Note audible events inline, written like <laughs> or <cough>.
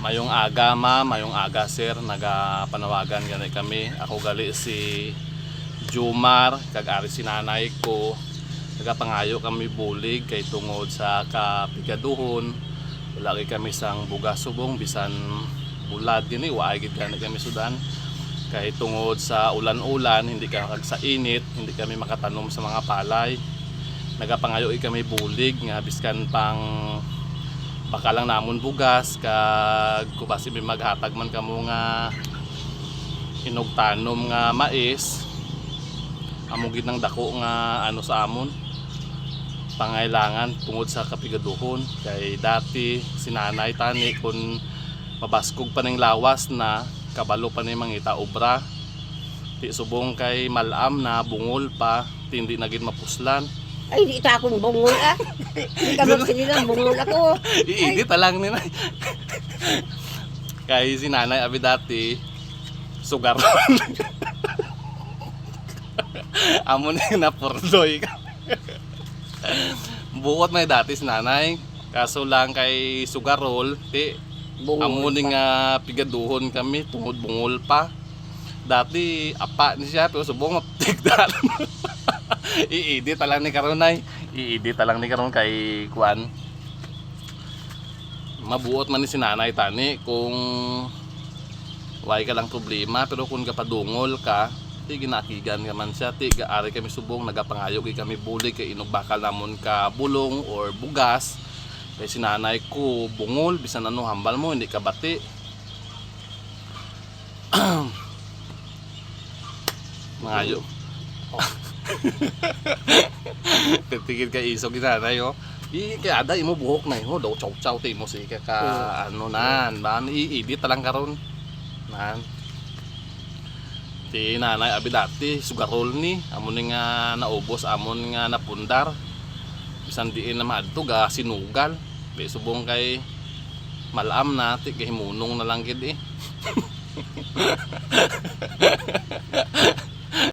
Mayong aga ma, mayong aga sir, nagapanawagan gani kami. Ako gali si Jumar, kag-ari si nanay ko. Nagapangayo kami bulig kay tungod sa kapigaduhon. Wala kami sang bugas subong bisan bulad gini, waay gid gani kami sudan. Kay tungod sa ulan-ulan, hindi ka kag sa init, hindi kami makatanom sa mga palay. Nagapangayo kami bulig nga biskan pang baka lang namon bugas kag kubasi may maghatag man kamo nga inugtanom nga mais. Amo gid ng dako nga ano sa amon. Pangailangan tungod sa kapigaduhon. Kay dati sinanay tani kun mabaskog pa ning lawas na kabalo pa ni mangita obra. Di subong kay malam na bungol pa tindi na gid mapuslan Ay, di ito akong bungol ah. Hindi ka magsinila, bungol ako. <laughs> Iidit lang ni Nay. Kay si Nanay abi dati sugar. <laughs> Amo na na pordoy ka. Buot may dati si Nanay. Kaso lang kay sugarol, ti Bungol amo ni nga pigaduhon kami tungod bungol pa. Dati apa ni siya pero subong <laughs> maptigdan. <laughs> I-edit lang ni karon nay. I-edit lang ni karon kay kuan mabuot man ni si nanay tani kung way ka lang problema pero kung kapadungol ka ti ginakigan ka man siya ti gaari kami subong nagapangayo kay kami bulig kay inog bakal namon ka bulong or bugas. Kay si nanay ko bungol bisan ano hambal mo hindi ka bati. <clears throat> Mangayo Titigil ka isog ni nanay oh. I kaya ada imo buhok na imo daw chow chow ti mo si ka ka ano nan ban i-edit lang karon. Nan. Ti nanay abi dati sugarol ni amon nga naubos amon nga napundar. Bisan diin na maadto ga sinugal. Di subong kay malam na ti kay himunong na lang gid eh. <laughs>